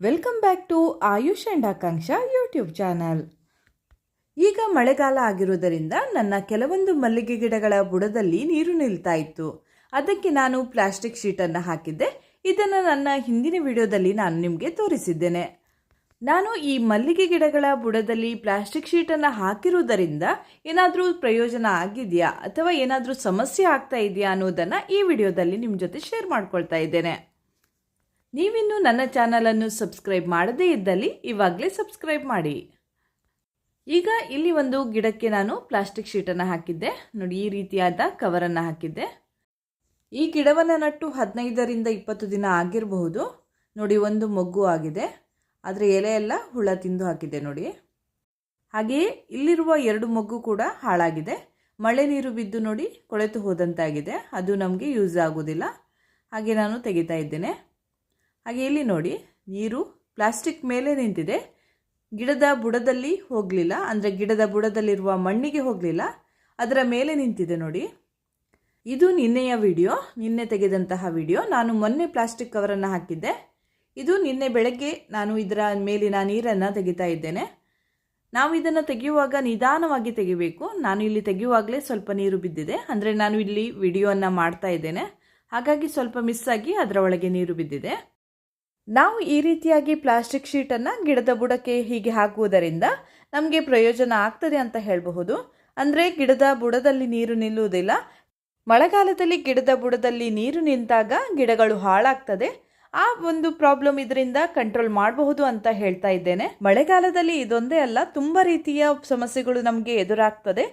Welcome back to Ayush and Akanksha YouTube channel ಈಗ ಮಳೆಗಾಲ ಆಗಿರುವುದರಿಂದ ನನ್ನ ಕೆಲವೊಂದು ಮಲ್ಲಿಗೆ ಗಿಡಗಳ ಬುಡದಲ್ಲಿ ನೀರು ನಿಲ್ತಾ ಇತ್ತು. ಅದಕ್ಕೆ ನಾನು ಪ್ಲಾಸ್ಟಿಕ್ ಶೀಟನ್ನು ಹಾಕಿದ್ದೆ. ಇದನ್ನು ನನ್ನ ಹಿಂದಿನ ವಿಡಿಯೋದಲ್ಲಿ ನಾನು ನಿಮಗೆ ತೋರಿಸಿದ್ದೇನೆ. ನಾನು ಈ ಮಲ್ಲಿಗೆ ಗಿಡಗಳ ಬುಡದಲ್ಲಿ ಪ್ಲಾಸ್ಟಿಕ್ ಶೀಟನ್ನು ಹಾಕಿರುವುದರಿಂದ ಏನಾದರೂ ಪ್ರಯೋಜನ ಆಗಿದೆಯಾ ಅಥವಾ ಏನಾದರೂ ಸಮಸ್ಯೆ ಆಗ್ತಾ ಇದೆಯಾ ಅನ್ನೋದನ್ನು ಈ ವಿಡಿಯೋದಲ್ಲಿ ನಿಮ್ಮ ಜೊತೆ ಶೇರ್ ಮಾಡ್ಕೊಳ್ತಾ ಇದ್ದೇನೆ. ನೀವಿನ್ನು ನನ್ನ ಚಾನಲನ್ನು ಸಬ್ಸ್ಕ್ರೈಬ್ ಮಾಡದೇ ಇದ್ದಲ್ಲಿ ಇವಾಗಲೇ ಸಬ್ಸ್ಕ್ರೈಬ್ ಮಾಡಿ. ಈಗ ಇಲ್ಲಿ ಒಂದು ಗಿಡಕ್ಕೆ ನಾನು ಪ್ಲಾಸ್ಟಿಕ್ ಶೀಟನ್ನು ಹಾಕಿದ್ದೆ. ನೋಡಿ, ಈ ರೀತಿಯಾದ ಕವರನ್ನು ಹಾಕಿದ್ದೆ. ಈ ಗಿಡವನ್ನು ನಟ್ಟು ಹದಿನೈದರಿಂದ ಇಪ್ಪತ್ತು ದಿನ ಆಗಿರಬಹುದು. ನೋಡಿ, ಒಂದು ಮಗ್ಗು ಆಗಿದೆ. ಆದರೆ ಎಲೆ ಎಲ್ಲ ಹುಳ ತಿಂದು ಹಾಕಿದೆ ನೋಡಿ. ಹಾಗೆಯೇ ಇಲ್ಲಿರುವ ಎರಡು ಮಗ್ಗು ಕೂಡ ಹಾಳಾಗಿದೆ. ಮಳೆ ನೀರು ಬಿದ್ದು ನೋಡಿ ಕೊಳೆತು ಹೋದಂತಾಗಿದೆ. ಅದು ನಮಗೆ ಯೂಸ್ ಆಗೋದಿಲ್ಲ ಹಾಗೆ ನಾನು ತೆಗಿತಾ ಇದ್ದೇನೆ. ಹಾಗೆ ಇಲ್ಲಿ ನೋಡಿ, ನೀರು ಪ್ಲಾಸ್ಟಿಕ್ ಮೇಲೆ ನಿಂತಿದೆ. ಗಿಡದ ಬುಡದಲ್ಲಿ ಹೋಗಲಿಲ್ಲ, ಅಂದರೆ ಗಿಡದ ಬುಡದಲ್ಲಿರುವ ಮಣ್ಣಿಗೆ ಹೋಗಲಿಲ್ಲ, ಅದರ ಮೇಲೆ ನಿಂತಿದೆ ನೋಡಿ. ಇದು ನಿನ್ನೆಯ ವಿಡಿಯೋ, ನಿನ್ನೆ ತೆಗೆದಂತಹ ವಿಡಿಯೋ. ನಾನು ಮೊನ್ನೆ ಪ್ಲಾಸ್ಟಿಕ್ ಕವರನ್ನು ಹಾಕಿದ್ದೆ. ಇದು ನಿನ್ನೆ ಬೆಳಗ್ಗೆ ನಾನು ಇದರ ಮೇಲಿನ ನೀರನ್ನು ತೆಗಿತಾ ಇದ್ದೇನೆ. ನಾವು ಇದನ್ನು ತೆಗೆಯುವಾಗ ನಿಧಾನವಾಗಿ ತೆಗಿಬೇಕು. ನಾನು ಇಲ್ಲಿ ತೆಗೆಯುವಾಗಲೇ ಸ್ವಲ್ಪ ನೀರು ಬಿದ್ದಿದೆ. ಅಂದರೆ ನಾನು ಇಲ್ಲಿ ವಿಡಿಯೋವನ್ನು ಮಾಡ್ತಾ ಇದ್ದೇನೆ. ಹಾಗಾಗಿ ಸ್ವಲ್ಪ ಮಿಸ್ ಆಗಿ ಅದರ ಒಳಗೆ ನೀರು ಬಿದ್ದಿದೆ. ನಾವು ಈ ರೀತಿಯಾಗಿ ಪ್ಲಾಸ್ಟಿಕ್ ಶೀಟನ್ನು ಗಿಡದ ಬುಡಕ್ಕೆ ಹೀಗೆ ಹಾಕುವುದರಿಂದ ನಮಗೆ ಪ್ರಯೋಜನ ಆಗ್ತದೆ ಅಂತ ಹೇಳಬಹುದು. ಅಂದರೆ ಗಿಡದ ಬುಡದಲ್ಲಿ ನೀರು ನಿಲ್ಲುವುದಿಲ್ಲ. ಮಳೆಗಾಲದಲ್ಲಿ ಗಿಡದ ಬುಡದಲ್ಲಿ ನೀರು ನಿಂತಾಗ ಗಿಡಗಳು ಹಾಳಾಗ್ತದೆ. ಆ ಒಂದು ಪ್ರಾಬ್ಲಮ್ ಇದರಿಂದ ಕಂಟ್ರೋಲ್ ಮಾಡಬಹುದು ಅಂತ ಹೇಳ್ತಾ ಇದ್ದೇನೆ. ಮಳೆಗಾಲದಲ್ಲಿ ಇದೊಂದೇ ಅಲ್ಲ, ತುಂಬ ರೀತಿಯ ಸಮಸ್ಯೆಗಳು ನಮಗೆ ಎದುರಾಗ್ತದೆ.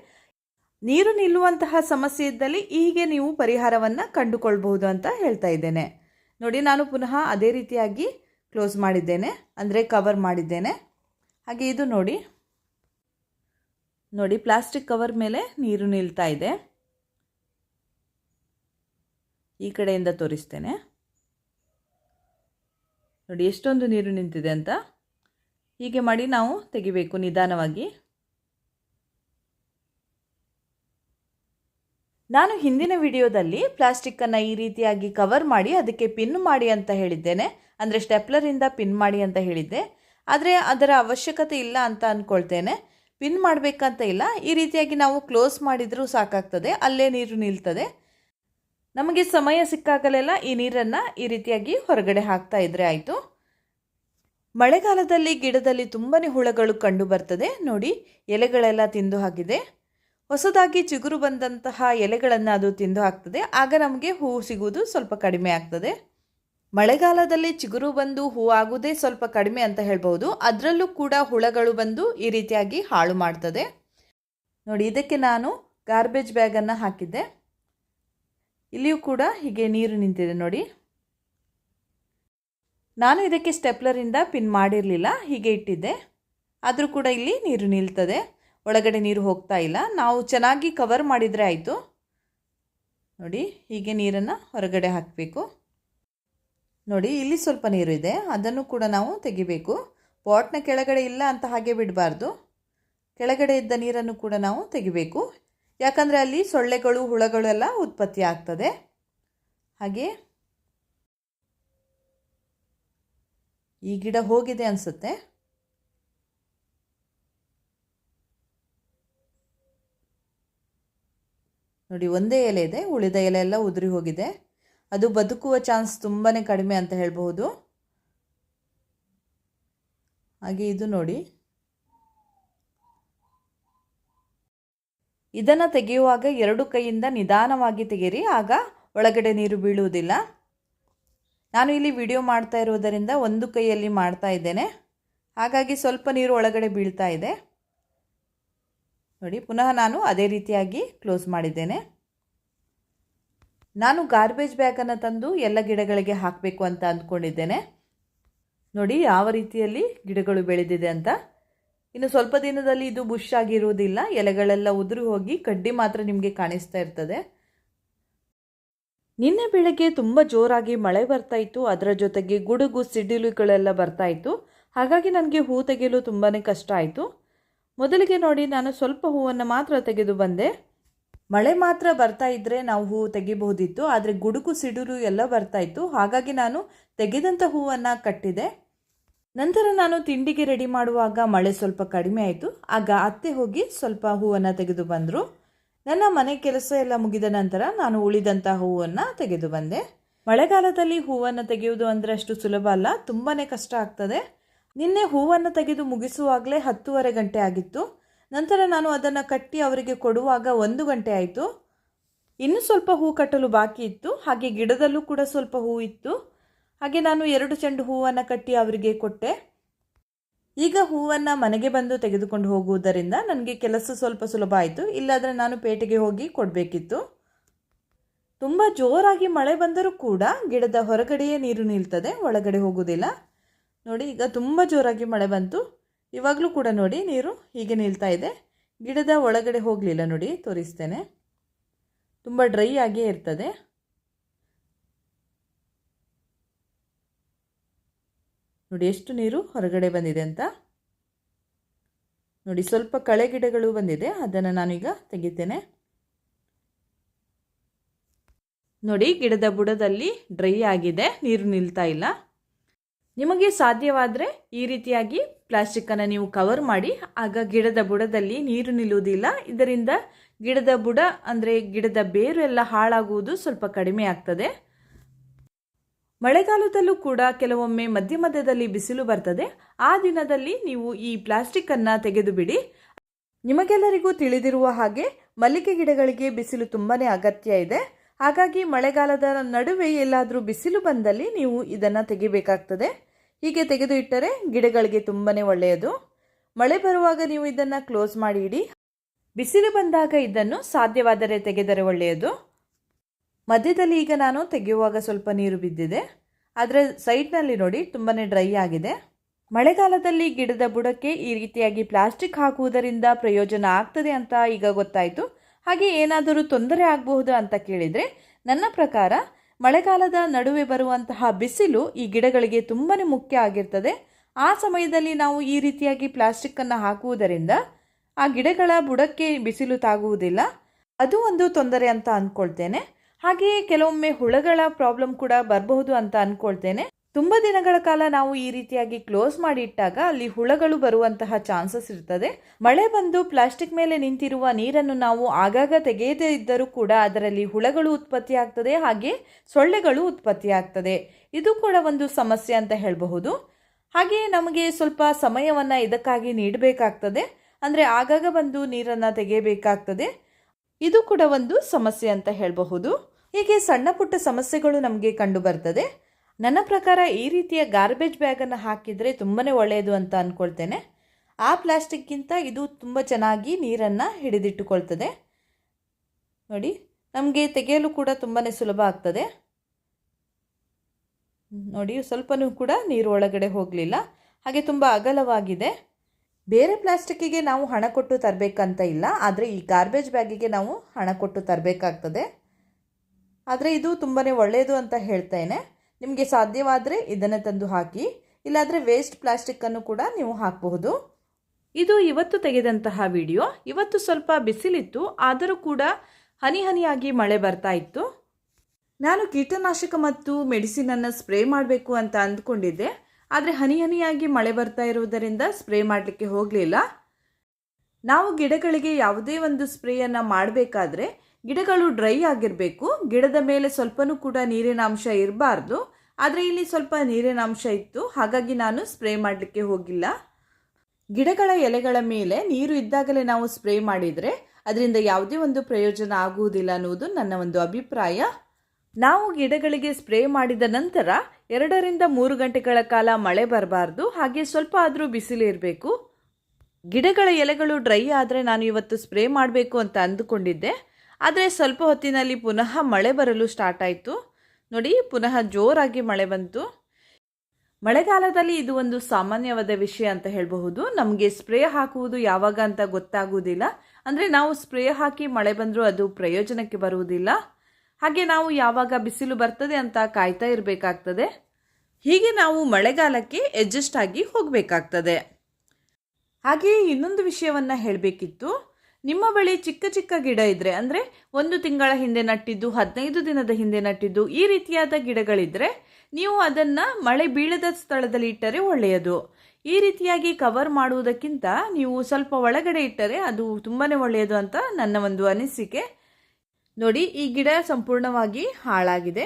ನೀರು ನಿಲ್ಲುವಂತಹ ಸಮಸ್ಯೆ ಇದ್ದಲ್ಲಿ ಹೀಗೆ ನೀವು ಪರಿಹಾರವನ್ನು ಕಂಡುಕೊಳ್ಬಹುದು ಅಂತ ಹೇಳ್ತಾ ಇದ್ದೇನೆ. ನೋಡಿ, ನಾನು ಪುನಃ ಅದೇ ರೀತಿಯಾಗಿ ಕ್ಲೋಸ್ ಮಾಡಿದ್ದೇನೆ, ಅಂದರೆ ಕವರ್ ಮಾಡಿದ್ದೇನೆ. ಹಾಗೆ ಇದು ನೋಡಿ. ನೋಡಿ ಪ್ಲಾಸ್ಟಿಕ್ ಕವರ್ ಮೇಲೆ ನೀರು ನಿಲ್ತಾ ಇದೆ. ಈ ಕಡೆಯಿಂದ ತೋರಿಸ್ತೇನೆ. ನೋಡಿ, ಎಷ್ಟೊಂದು ನೀರು ನಿಂತಿದೆ ಅಂತ. ಹೀಗೆ ಮಾಡಿ ನಾವು ತೆಗಿಬೇಕು ನಿಧಾನವಾಗಿ. ನಾನು ಹಿಂದಿನ ವಿಡಿಯೋದಲ್ಲಿ ಪ್ಲಾಸ್ಟಿಕ್ಕನ್ನು ಈ ರೀತಿಯಾಗಿ ಕವರ್ ಮಾಡಿ ಅದಕ್ಕೆ ಪಿನ್ ಮಾಡಿ ಅಂತ ಹೇಳಿದ್ದೇನೆ. ಅಂದರೆ ಸ್ಟೆಪ್ಲರಿಂದ ಪಿನ್ ಮಾಡಿ ಅಂತ ಹೇಳಿದ್ದೆ. ಆದರೆ ಅದರ ಅವಶ್ಯಕತೆ ಇಲ್ಲ ಅಂತ ಅಂದ್ಕೊಳ್ತೇನೆ ಪಿನ್ ಮಾಡಬೇಕಂತ ಇಲ್ಲ. ಈ ರೀತಿಯಾಗಿ ನಾವು ಕ್ಲೋಸ್ ಮಾಡಿದರೂ ಸಾಕಾಗ್ತದೆ. ಅಲ್ಲೇ ನೀರು ನಿಲ್ತದೆ. ನಮಗೆ ಸಮಯ ಸಿಕ್ಕಾಗಲೆಲ್ಲ ಈ ನೀರನ್ನು ಈ ರೀತಿಯಾಗಿ ಹೊರಗಡೆ ಹಾಕ್ತಾ ಇದ್ರೆ ಆಯಿತು. ಮಳೆಗಾಲದಲ್ಲಿ ಗಿಡದಲ್ಲಿ ತುಂಬಾ ಹುಳಗಳು ಕಂಡು ಬರ್ತದೆ. ನೋಡಿ ಎಲೆಗಳೆಲ್ಲ ತಿಂದು ಹಾಕಿದೆ. ಹೊಸದಾಗಿ ಚಿಗುರು ಬಂದಂತಹ ಎಲೆಗಳನ್ನು ಅದು ತಿಂದು ಹಾಕ್ತದೆ. ಆಗ ನಮಗೆ ಹೂವು ಸಿಗುವುದು ಸ್ವಲ್ಪ ಕಡಿಮೆ ಆಗ್ತದೆ. ಮಳೆಗಾಲದಲ್ಲಿ ಚಿಗುರು ಬಂದು ಹೂ ಆಗುವುದೇ ಸ್ವಲ್ಪ ಕಡಿಮೆ ಅಂತ ಹೇಳ್ಬೋದು ಅದರಲ್ಲೂ ಕೂಡ ಹುಳಗಳು ಬಂದು ಈ ರೀತಿಯಾಗಿ ಹಾಳು ಮಾಡ್ತದೆ. ನೋಡಿ, ಇದಕ್ಕೆ ನಾನು ಗಾರ್ಬೇಜ್ ಬ್ಯಾಗನ್ನು ಹಾಕಿದ್ದೆ. ಇಲ್ಲಿಯೂ ಕೂಡ ಹೀಗೆ ನೀರು ನಿಂತಿದೆ ನೋಡಿ. ನಾನು ಇದಕ್ಕೆ ಸ್ಟೆಪ್ಲರಿಂದ ಪಿನ್ ಮಾಡಿರಲಿಲ್ಲ, ಹೀಗೆ ಇಟ್ಟಿದ್ದೆ. ಆದರೂ ಕೂಡ ಇಲ್ಲಿ ನೀರು ನಿಲ್ತದೆ. ಒಳಗಡೆ ನೀರು ಹೋಗ್ತಾ ಇಲ್ಲ. ನಾವು ಚೆನ್ನಾಗಿ ಕವರ್ ಮಾಡಿದರೆ ಆಯಿತು. ನೋಡಿ, ಹೀಗೆ ನೀರನ್ನು ಹೊರಗಡೆ ಹಾಕಬೇಕು. ನೋಡಿ, ಇಲ್ಲಿ ಸ್ವಲ್ಪ ನೀರು ಇದೆ. ಅದನ್ನು ಕೂಡ ನಾವು ತೆಗಿಬೇಕು. ಪಾಟ್ನ ಕೆಳಗಡೆ ಇಲ್ಲ ಅಂತ ಹಾಗೆ ಬಿಡಬಾರ್ದು. ಕೆಳಗಡೆ ಇದ್ದ ನೀರನ್ನು ಕೂಡ ನಾವು ತೆಗಿಬೇಕು. ಯಾಕಂದರೆ ಅಲ್ಲಿ ಸೊಳ್ಳೆಗಳು, ಹುಳಗಳು ಎಲ್ಲ ಉತ್ಪತ್ತಿ ಆಗ್ತದೆ. ಹಾಗೆ ಈ ಗಿಡ ಹೋಗಿದೆ ಅನಿಸುತ್ತೆ. ನೋಡಿ, ಒಂದೇ ಎಲೆ ಇದೆ, ಉಳಿದ ಎಲೆ ಎಲ್ಲ ಉದುರಿ ಹೋಗಿದೆ. ಅದು ಬದುಕುವ ಚಾನ್ಸ್ ತುಂಬಾ ಕಡಿಮೆ ಅಂತ ಹೇಳಬಹುದು. ಹಾಗೆ ಇದು ನೋಡಿ. ಇದನ್ನು ತೆಗೆಯುವಾಗ ಎರಡು ಕೈಯಿಂದ ನಿಧಾನವಾಗಿ ತೆಗೆಯಿರಿ, ಆಗ ಒಳಗಡೆ ನೀರು ಬೀಳುವುದಿಲ್ಲ. ನಾನು ಇಲ್ಲಿ ವಿಡಿಯೋ ಮಾಡ್ತಾ ಇರುವುದರಿಂದ ಒಂದು ಕೈಯಲ್ಲಿ ಮಾಡ್ತಾ ಇದ್ದೇನೆ. ಹಾಗಾಗಿ ಸ್ವಲ್ಪ ನೀರು ಒಳಗಡೆ ಬೀಳ್ತಾ ಇದೆ. ನೋಡಿ, ಪುನಃ ನಾನು ಅದೇ ರೀತಿಯಾಗಿ ಕ್ಲೋಸ್ ಮಾಡಿದ್ದೇನೆ. ನಾನು ಗಾರ್ಬೇಜ್ ಬ್ಯಾಗನ್ನು ತಂದು ಎಲ್ಲ ಗಿಡಗಳಿಗೆ ಹಾಕಬೇಕು ಅಂತ ಅಂದ್ಕೊಂಡಿದ್ದೇನೆ. ನೋಡಿ, ಯಾವ ರೀತಿಯಲ್ಲಿ ಗಿಡಗಳು ಬೆಳೆದಿದೆ ಅಂತ. ಇನ್ನು ಸ್ವಲ್ಪ ದಿನದಲ್ಲಿ ಇದು ಬುಷ್ ಆಗಿರುವುದಿಲ್ಲ, ಎಲೆಗಳೆಲ್ಲ ಉದುರು ಹೋಗಿ ಕಡ್ಡಿ ಮಾತ್ರ ನಿಮಗೆ ಕಾಣಿಸ್ತಾ ಇರ್ತದೆ. ನಿನ್ನೆ ಬೆಳಗ್ಗೆ ತುಂಬ ಜೋರಾಗಿ ಮಳೆ ಬರ್ತಾ ಇತ್ತು, ಅದರ ಜೊತೆಗೆ ಗುಡುಗು ಸಿಡಿಲುಗಳೆಲ್ಲ ಬರ್ತಾ ಇತ್ತು. ಹಾಗಾಗಿ ನನಗೆ ಹೂ ತೆಗೆಯಲು ತುಂಬಾ ಕಷ್ಟ ಆಯಿತು. ಮೊದಲಿಗೆ ನೋಡಿ ನಾನು ಸ್ವಲ್ಪ ಹೂವನ್ನು ಮಾತ್ರ ತೆಗೆದು ಬಂದೆ. ಮಳೆ ಮಾತ್ರ ಬರ್ತಾ ಇದ್ದರೆ ನಾವು ಹೂವು ತೆಗಿಬಹುದಿತ್ತು, ಆದರೆ ಗುಡುಗು ಸಿಡುರು ಎಲ್ಲ ಬರ್ತಾ ಇತ್ತು. ಹಾಗಾಗಿ ನಾನು ತೆಗೆದಂಥ ಹೂವನ್ನು ಕಟ್ಟಿದೆ. ನಂತರ ನಾನು ತಿಂಡಿಗೆ ರೆಡಿ ಮಾಡುವಾಗ ಮಳೆ ಸ್ವಲ್ಪ ಕಡಿಮೆ ಆಯಿತು. ಆಗ ಅತ್ತೆ ಹೋಗಿ ಸ್ವಲ್ಪ ಹೂವನ್ನು ತೆಗೆದು ಬಂದರು. ನನ್ನ ಮನೆ ಕೆಲಸ ಎಲ್ಲ ಮುಗಿದ ನಂತರ ನಾನು ಉಳಿದಂಥ ಹೂವನ್ನು ತೆಗೆದು ಬಂದೆ. ಮಳೆಗಾಲದಲ್ಲಿ ಹೂವನ್ನು ತೆಗೆಯುವುದು ಅಂದರೆ ಅಷ್ಟು ಸುಲಭ ಅಲ್ಲ ತುಂಬಾ ಕಷ್ಟ ಆಗ್ತದೆ. ನಿನ್ನೆ ಹೂವನ್ನು ತೆಗೆದು ಮುಗಿಸುವಾಗಲೇ ಹತ್ತೂವರೆ ಗಂಟೆ ಆಗಿತ್ತು. ನಂತರ ನಾನು ಅದನ್ನು ಕಟ್ಟಿ ಅವರಿಗೆ ಕೊಡುವಾಗ ಒಂದು ಗಂಟೆ ಆಯಿತು. ಇನ್ನೂ ಸ್ವಲ್ಪ ಹೂ ಕಟ್ಟಲು ಬಾಕಿ ಇತ್ತು. ಹಾಗೆ ಗಿಡದಲ್ಲೂ ಕೂಡ ಸ್ವಲ್ಪ ಹೂ ಇತ್ತು. ಹಾಗೆ ನಾನು ಎರಡು ಚೆಂಡು ಹೂವನ್ನು ಕಟ್ಟಿ ಅವರಿಗೆ ಕೊಟ್ಟೆ. ಈಗ ಹೂವನ್ನು ಮನೆಗೆ ಬಂದು ತೆಗೆದುಕೊಂಡು ಹೋಗುವುದರಿಂದ ನನಗೆ ಕೆಲಸ ಸ್ವಲ್ಪ ಸುಲಭ ಆಯಿತು. ಇಲ್ಲಾದರೆ ನಾನು ಪೇಟೆಗೆ ಹೋಗಿ ಕೊಡಬೇಕಿತ್ತು. ತುಂಬ ಜೋರಾಗಿ ಮಳೆ ಬಂದರೂ ಕೂಡ ಗಿಡದ ಹೊರಗಡೆಯೇ ನೀರು ನಿಲ್ತದೆ, ಒಳಗಡೆ ಹೋಗುವುದಿಲ್ಲ. ನೋಡಿ, ಈಗ ತುಂಬ ಜೋರಾಗಿ ಮಳೆ ಬಂತು. ಇವಾಗಲೂ ಕೂಡ ನೋಡಿ, ನೀರು ಹೀಗೆ ನಿಲ್ತಾ ಇದೆ. ಗಿಡದ ಒಳಗಡೆ ಹೋಗಲಿಲ್ಲ ನೋಡಿ, ತೋರಿಸ್ತೇನೆ. ತುಂಬ ಡ್ರೈ ಆಗಿಯೇ ಇರ್ತದೆ. ನೋಡಿ, ಎಷ್ಟು ನೀರು ಹೊರಗಡೆ ಬಂದಿದೆ ಅಂತ. ನೋಡಿ, ಸ್ವಲ್ಪ ಕಳೆ ಗಿಡಗಳು ಬಂದಿದೆ, ಅದನ್ನು ನಾನೀಗ ತೆಗಿತೇನೆ. ನೋಡಿ, ಗಿಡದ ಬುಡದಲ್ಲಿ ಡ್ರೈ ಆಗಿದೆ, ನೀರು ನಿಲ್ತಾ ಇಲ್ಲ. ನಿಮಗೆ ಸಾಧ್ಯವಾದರೆ ಈ ರೀತಿಯಾಗಿ ಪ್ಲಾಸ್ಟಿಕ್ಕನ್ನು ನೀವು ಕವರ್ ಮಾಡಿ, ಆಗ ಗಿಡದ ಬುಡದಲ್ಲಿ ನೀರು ನಿಲ್ಲುವುದಿಲ್ಲ. ಇದರಿಂದ ಗಿಡದ ಬುಡ ಅಂದರೆ ಗಿಡದ ಬೇರು ಎಲ್ಲ ಹಾಳಾಗುವುದು ಸ್ವಲ್ಪ ಕಡಿಮೆ ಆಗ್ತದೆ. ಮಳೆಗಾಲದಲ್ಲೂ ಕೂಡ ಕೆಲವೊಮ್ಮೆ ಮಧ್ಯ ಮಧ್ಯದಲ್ಲಿ ಬಿಸಿಲು ಬರ್ತದೆ. ಆ ದಿನದಲ್ಲಿ ನೀವು ಈ ಪ್ಲಾಸ್ಟಿಕ್ಕನ್ನು ತೆಗೆದು ಬಿಡಿ ನಿಮಗೆಲ್ಲರಿಗೂ ತಿಳಿದಿರುವ ಹಾಗೆ ಮಲ್ಲಿಗೆ ಗಿಡಗಳಿಗೆ ಬಿಸಿಲು ತುಂಬಾ ಅಗತ್ಯ ಇದೆ. ಹಾಗಾಗಿ ಮಳೆಗಾಲದ ನಡುವೆ ಎಲ್ಲಾದರೂ ಬಿಸಿಲು ಬಂದಲ್ಲಿ ನೀವು ಇದನ್ನು ತೆಗಿಬೇಕಾಗ್ತದೆ. ಹೀಗೆ ತೆಗೆದು ಇಟ್ಟರೆ ಗಿಡಗಳಿಗೆ ತುಂಬಾ ಒಳ್ಳೆಯದು. ಮಳೆ ಬರುವಾಗ ನೀವು ಇದನ್ನು ಕ್ಲೋಸ್ ಮಾಡಿ ಇಡಿ. ಬಿಸಿಲು ಬಂದಾಗ ಇದನ್ನು ಸಾಧ್ಯವಾದರೆ ತೆಗೆದರೆ ಒಳ್ಳೆಯದು. ಮಧ್ಯದಲ್ಲಿ ಈಗ ನಾನು ತೆಗೆಯುವಾಗ ಸ್ವಲ್ಪ ನೀರು ಬಿದ್ದಿದೆ. ಆದರೆ ಸೈಡ್ನಲ್ಲಿ ನೋಡಿ ತುಂಬಾ ಡ್ರೈ ಆಗಿದೆ. ಮಳೆಗಾಲದಲ್ಲಿ ಗಿಡದ ಬುಡಕ್ಕೆ ಈ ರೀತಿಯಾಗಿ ಪ್ಲಾಸ್ಟಿಕ್ ಹಾಕುವುದರಿಂದ ಪ್ರಯೋಜನ ಆಗ್ತದೆ ಅಂತ ಈಗ ಗೊತ್ತಾಯಿತು. ಹಾಗೆ ಏನಾದರೂ ತೊಂದರೆ ಆಗಬಹುದು ಅಂತ ಕೇಳಿದರೆ ನನ್ನ ಪ್ರಕಾರ ಮಳೆಗಾಲದ ನಡುವೆ ಬರುವಂತಹ ಬಿಸಿಲು ಈ ಗಿಡಗಳಿಗೆ ತುಂಬಾ ಮುಖ್ಯ ಆಗಿರ್ತದೆ. ಆ ಸಮಯದಲ್ಲಿ ನಾವು ಈ ರೀತಿಯಾಗಿ ಪ್ಲಾಸ್ಟಿಕ್ಕನ್ನು ಹಾಕುವುದರಿಂದ ಆ ಗಿಡಗಳ ಬುಡಕ್ಕೆ ಬಿಸಿಲು ತಾಗುವುದಿಲ್ಲ. ಅದು ಒಂದು ತೊಂದರೆ ಅಂತ ಅಂದ್ಕೊಳ್ತೇನೆ ಹಾಗೆಯೇ ಕೆಲವೊಮ್ಮೆ ಹುಳಗಳ ಪ್ರಾಬ್ಲಮ್ ಕೂಡ ಬರಬಹುದು ಅಂತ ಅಂದ್ಕೊಳ್ತೇನೆ ತುಂಬ ದಿನಗಳ ಕಾಲ ನಾವು ಈ ರೀತಿಯಾಗಿ ಕ್ಲೋಸ್ ಮಾಡಿ ಇಟ್ಟಾಗ ಅಲ್ಲಿ ಹುಳಗಳು ಬರುವಂತಹ ಚಾನ್ಸಸ್ ಇರ್ತದೆ. ಮಳೆ ಬಂದು ಪ್ಲಾಸ್ಟಿಕ್ ಮೇಲೆ ನಿಂತಿರುವ ನೀರನ್ನು ನಾವು ಆಗಾಗ ತೆಗೆಯದೇ ಇದ್ದರೂ ಕೂಡ ಅದರಲ್ಲಿ ಹುಳಗಳು ಉತ್ಪತ್ತಿ ಆಗ್ತದೆ, ಹಾಗೆ ಸೊಳ್ಳೆಗಳು ಉತ್ಪತ್ತಿ ಆಗ್ತದೆ. ಇದು ಕೂಡ ಒಂದು ಸಮಸ್ಯೆ ಅಂತ ಹೇಳಬಹುದು. ಹಾಗೆಯೇ ನಮಗೆ ಸ್ವಲ್ಪ ಸಮಯವನ್ನು ಇದಕ್ಕಾಗಿ ನೀಡಬೇಕಾಗ್ತದೆ. ಅಂದರೆ ಆಗಾಗ ಬಂದು ನೀರನ್ನು ತೆಗೆಯಬೇಕಾಗ್ತದೆ. ಇದು ಕೂಡ ಒಂದು ಸಮಸ್ಯೆ ಅಂತ ಹೇಳಬಹುದು. ಹೀಗೆ ಸಣ್ಣ ಪುಟ್ಟ ಸಮಸ್ಯೆಗಳು ನಮಗೆ ಕಂಡು ಬರ್ತದೆ. ನನ್ನ ಪ್ರಕಾರ ಈ ರೀತಿಯ ಗಾರ್ಬೇಜ್ ಬ್ಯಾಗನ್ನು ಹಾಕಿದರೆ ತುಂಬಾ ಒಳ್ಳೆಯದು ಅಂತ ಅಂದ್ಕೊಳ್ತೇನೆ ಆ ಪ್ಲಾಸ್ಟಿಕ್ಗಿಂತ ಇದು ತುಂಬ ಚೆನ್ನಾಗಿ ನೀರನ್ನು ಹಿಡಿದಿಟ್ಟುಕೊಳ್ತದೆ. ನೋಡಿ, ನಮಗೆ ತೆಗೆಯಲು ಕೂಡ ತುಂಬಾ ಸುಲಭ ಆಗ್ತದೆ. ನೋಡಿ, ಸ್ವಲ್ಪನೂ ಕೂಡ ನೀರು ಒಳಗಡೆ ಹೋಗಲಿಲ್ಲ. ಹಾಗೆ ತುಂಬ ಅಗಲವಾಗಿದೆ. ಬೇರೆ ಪ್ಲಾಸ್ಟಿಕ್ಕಿಗೆ ನಾವು ಹಣ ಕೊಟ್ಟು ತರಬೇಕಂತ ಇಲ್ಲ. ಆದರೆ ಈ ಗಾರ್ಬೇಜ್ ಬ್ಯಾಗಿಗೆ ನಾವು ಹಣ ಕೊಟ್ಟು ತರಬೇಕಾಗ್ತದೆ. ಆದರೆ ಇದು ತುಂಬಾ ಒಳ್ಳೆಯದು ಅಂತ ಹೇಳ್ತೇನೆ. ನಿಮಗೆ ಸಾಧ್ಯವಾದರೆ ಇದನ್ನು ತಂದು ಹಾಕಿ, ಇಲ್ಲಾದರೆ ವೇಸ್ಟ್ ಪ್ಲಾಸ್ಟಿಕ್ಕನ್ನು ಕೂಡ ನೀವು ಹಾಕಬಹುದು. ಇದು ಇವತ್ತು ತೆಗೆದಂತಹ ವಿಡಿಯೋ ಇವತ್ತು ಸ್ವಲ್ಪ ಬಿಸಿಲಿತ್ತು, ಆದರೂ ಕೂಡ ಹನಿ ಹನಿಯಾಗಿ ಮಳೆ ಬರ್ತಾ ಇತ್ತು. ನಾನು ಕೀಟನಾಶಕ ಮತ್ತು ಮೆಡಿಸಿನನ್ನು ಸ್ಪ್ರೇ ಮಾಡಬೇಕು ಅಂತ ಅಂದ್ಕೊಂಡಿದ್ದೆ. ಆದರೆ ಹನಿ ಹನಿಯಾಗಿ ಮಳೆ ಬರ್ತಾ ಇರುವುದರಿಂದ ಸ್ಪ್ರೇ ಮಾಡಲಿಕ್ಕೆ ಹೋಗಲಿಲ್ಲ. ನಾವು ಗಿಡಗಳಿಗೆ ಯಾವುದೇ ಒಂದು ಸ್ಪ್ರೇಯನ್ನು ಮಾಡಬೇಕಾದ್ರೆ ಗಿಡಗಳು ಡ್ರೈ ಆಗಿರಬೇಕು. ಗಿಡದ ಮೇಲೆ ಸ್ವಲ್ಪನೂ ಕೂಡ ನೀರಿನ ಅಂಶ ಇರಬಾರ್ದು. ಆದರೆ ಇಲ್ಲಿ ಸ್ವಲ್ಪ ನೀರಿನ ಅಂಶ ಇತ್ತು. ಹಾಗಾಗಿ ನಾನು ಸ್ಪ್ರೇ ಮಾಡಲಿಕ್ಕೆ ಹೋಗಿಲ್ಲ. ಗಿಡಗಳ ಎಲೆಗಳ ಮೇಲೆ ನೀರು ಇದ್ದಾಗಲೇ ನಾವು ಸ್ಪ್ರೇ ಮಾಡಿದರೆ ಅದರಿಂದ ಯಾವುದೇ ಒಂದು ಪ್ರಯೋಜನ ಆಗುವುದಿಲ್ಲ ಅನ್ನುವುದು ನನ್ನ ಒಂದು ಅಭಿಪ್ರಾಯ. ನಾವು ಗಿಡಗಳಿಗೆ ಸ್ಪ್ರೇ ಮಾಡಿದ ನಂತರ ಎರಡರಿಂದ ಮೂರು ಗಂಟೆಗಳ ಕಾಲ ಮಳೆ ಬರಬಾರ್ದು. ಹಾಗೆ ಸ್ವಲ್ಪ ಆದರೂ ಬಿಸಿಲಿರಬೇಕು ಗಿಡಗಳ ಎಲೆಗಳು ಡ್ರೈ ಆದರೆ ನಾನು ಇವತ್ತು ಸ್ಪ್ರೇ ಮಾಡಬೇಕು ಅಂತ ಅಂದುಕೊಂಡಿದ್ದೆ. ಆದರೆ ಸ್ವಲ್ಪ ಹೊತ್ತಿನಲ್ಲಿ ಪುನಃ ಮಳೆ ಬರಲು ಸ್ಟಾರ್ಟ್ ಆಯಿತು. ನೋಡಿ, ಪುನಃ ಜೋರಾಗಿ ಮಳೆ ಬಂತು. ಮಳೆಗಾಲದಲ್ಲಿ ಇದು ಒಂದು ಸಾಮಾನ್ಯವಾದ ವಿಷಯ ಅಂತ ಹೇಳಬಹುದು. ನಮಗೆ ಸ್ಪ್ರೇ ಹಾಕುವುದು ಯಾವಾಗ ಅಂತ ಗೊತ್ತಾಗುವುದಿಲ್ಲ. ಅಂದರೆ ನಾವು ಸ್ಪ್ರೇ ಹಾಕಿ ಮಳೆ ಬಂದರೂ ಅದು ಪ್ರಯೋಜನಕ್ಕೆ ಬರುವುದಿಲ್ಲ. ಹಾಗೆ ನಾವು ಯಾವಾಗ ಬಿಸಿಲು ಬರ್ತದೆ ಅಂತ ಕಾಯ್ತಾ ಇರಬೇಕಾಗ್ತದೆ. ಹೀಗೆ ನಾವು ಮಳೆಗಾಲಕ್ಕೆ ಅಡ್ಜಸ್ಟ್ ಆಗಿ ಹೋಗಬೇಕಾಗ್ತದೆ. ಹಾಗೆಯೇ ಇನ್ನೊಂದು ವಿಷಯವನ್ನು ಹೇಳಬೇಕಿತ್ತು. ನಿಮ್ಮ ಬಳಿ ಚಿಕ್ಕ ಚಿಕ್ಕ ಗಿಡ ಇದ್ದರೆ ಅಂದರೆ ಒಂದು ತಿಂಗಳ ಹಿಂದೆ ನಟ್ಟಿದ್ದು, ಹದಿನೈದು ದಿನದ ಹಿಂದೆ ನಟ್ಟಿದ್ದು, ಈ ರೀತಿಯಾದ ಗಿಡಗಳಿದ್ದರೆ ನೀವು ಅದನ್ನು ಮಳೆ ಬೀಳದ ಸ್ಥಳದಲ್ಲಿ ಇಟ್ಟರೆ ಒಳ್ಳೆಯದು. ಈ ರೀತಿಯಾಗಿ ಕವರ್ ಮಾಡುವುದಕ್ಕಿಂತ ನೀವು ಸ್ವಲ್ಪ ಒಳಗಡೆ ಇಟ್ಟರೆ ಅದು ತುಂಬಾ ಒಳ್ಳೆಯದು ಅಂತ ನನ್ನ ಒಂದು ಅನಿಸಿಕೆ. ನೋಡಿ, ಈ ಗಿಡ ಸಂಪೂರ್ಣವಾಗಿ ಹಾಳಾಗಿದೆ.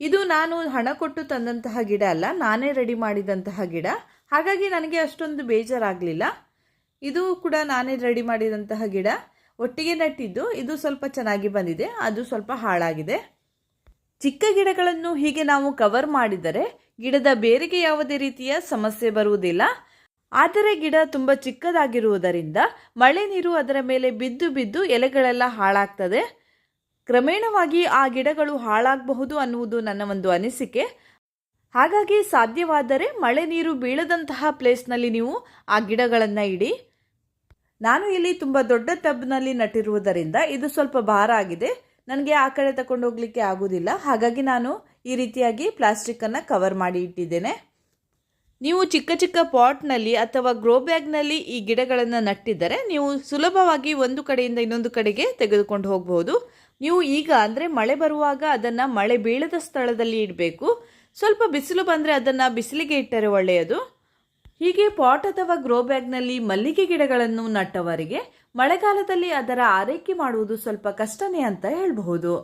ಇದು ನಾನು ಹಣ ಕೊಟ್ಟು ತಂದಂತಹ ಗಿಡ ಅಲ್ಲ, ನಾನೇ ರೆಡಿ ಮಾಡಿದಂತಹ ಗಿಡ. ಹಾಗಾಗಿ ನನಗೆ ಅಷ್ಟೊಂದು ಬೇಜಾರಾಗಲಿಲ್ಲ. ಇದು ಕೂಡ ನಾನೇ ರೆಡಿ ಮಾಡಿದಂತಹ ಗಿಡ. ಒಟ್ಟಿಗೆ ನಟ್ಟಿದ್ದು ಇದು ಸ್ವಲ್ಪ ಚೆನ್ನಾಗಿ ಬಂದಿದೆ. ಅದು ಸ್ವಲ್ಪ ಹಾಳಾಗಿದೆ. ಚಿಕ್ಕ ಗಿಡಗಳನ್ನು ಹೀಗೆ ನಾವು ಕವರ್ ಮಾಡಿದರೆ ಗಿಡದ ಬೇರಿಗೆ ಯಾವುದೇ ರೀತಿಯ ಸಮಸ್ಯೆ ಬರುವುದಿಲ್ಲ. ಆದರೆ ಗಿಡ ತುಂಬ ಚಿಕ್ಕದಾಗಿರುವುದರಿಂದ ಮಳೆ ನೀರು ಅದರ ಮೇಲೆ ಬಿದ್ದು ಬಿದ್ದು ಎಲೆಗಳೆಲ್ಲ ಹಾಳಾಗ್ತದೆ. ಕ್ರಮೇಣವಾಗಿ ಆ ಗಿಡಗಳು ಹಾಳಾಗಬಹುದು ಅನ್ನುವುದು ನನ್ನ ಒಂದು ಅನಿಸಿಕೆ. ಹಾಗಾಗಿ ಸಾಧ್ಯವಾದರೆ ಮಳೆ ನೀರು ಬೀಳದಂತಹ ಪ್ಲೇಸ್ನಲ್ಲಿ ನೀವು ಆ ಗಿಡಗಳನ್ನು ಇಡಿ. ನಾನು ಇಲ್ಲಿ ತುಂಬ ದೊಡ್ಡ ಟಬ್ನಲ್ಲಿ ನಟ್ಟಿರುವುದರಿಂದ ಇದು ಸ್ವಲ್ಪ ಭಾರ ಆಗಿದೆ. ನನಗೆ ಆ ಕಡೆ ತಗೊಂಡು ಹೋಗಲಿಕ್ಕೆ ಆಗೋದಿಲ್ಲ. ಹಾಗಾಗಿ ನಾನು ಈ ರೀತಿಯಾಗಿ ಪ್ಲಾಸ್ಟಿಕ್ಕನ್ನು ಕವರ್ ಮಾಡಿ ಇಟ್ಟಿದ್ದೇನೆ. ನೀವು ಚಿಕ್ಕ ಚಿಕ್ಕ ಪಾಟ್ನಲ್ಲಿ ಅಥವಾ ಗ್ರೋ ಬ್ಯಾಗ್ನಲ್ಲಿ ಈ ಗಿಡಗಳನ್ನು ನಟ್ಟಿದ್ದರೆ ನೀವು ಸುಲಭವಾಗಿ ಒಂದು ಕಡೆಯಿಂದ ಇನ್ನೊಂದು ಕಡೆಗೆ ತೆಗೆದುಕೊಂಡು ಹೋಗಬಹುದು. ನೀವು ಈಗ ಅಂದರೆ ಮಳೆ ಬರುವಾಗ ಅದನ್ನು ಮಳೆ ಬೀಳದ ಸ್ಥಳದಲ್ಲಿ ಇಡಬೇಕು. ಸ್ವಲ್ಪ ಬಿಸಿಲು ಬಂದರೆ ಅದನ್ನು ಬಿಸಿಲಿಗೆ ಇಟ್ಟರೆ ಒಳ್ಳೆಯದು. ಹೀಗೆ ಪಾಟ್ ಅಥವಾ ಗ್ರೋ ಬ್ಯಾಗ್ನಲ್ಲಿ ಮಲ್ಲಿಗೆ ಗಿಡಗಳನ್ನು ನಟ್ಟವರಿಗೆ ಮಳೆಗಾಲದಲ್ಲಿ ಅದರ ಆರೈಕೆ ಮಾಡುವುದು ಸ್ವಲ್ಪ ಕಷ್ಟನೇ ಅಂತ ಹೇಳಬಹುದು.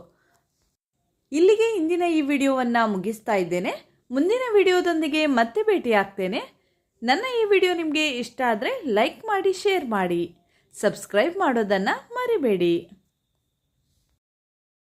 ಇಲ್ಲಿಗೆ ಇಂದಿನ ಈ ವಿಡಿಯೋವನ್ನು ಮುಗಿಸ್ತಾ ಇದ್ದೇನೆ. ಮುಂದಿನ ವಿಡಿಯೋದೊಂದಿಗೆ ಮತ್ತೆ ಭೇಟಿಯಾಗ್ತೇನೆ. ನನ್ನ ಈ ವಿಡಿಯೋ ನಿಮಗೆ ಇಷ್ಟ ಆದರೆ ಲೈಕ್ ಮಾಡಿ, ಶೇರ್ ಮಾಡಿ. ಸಬ್ಸ್ಕ್ರೈಬ್ ಮಾಡೋದನ್ನು ಮರಿಬೇಡಿ.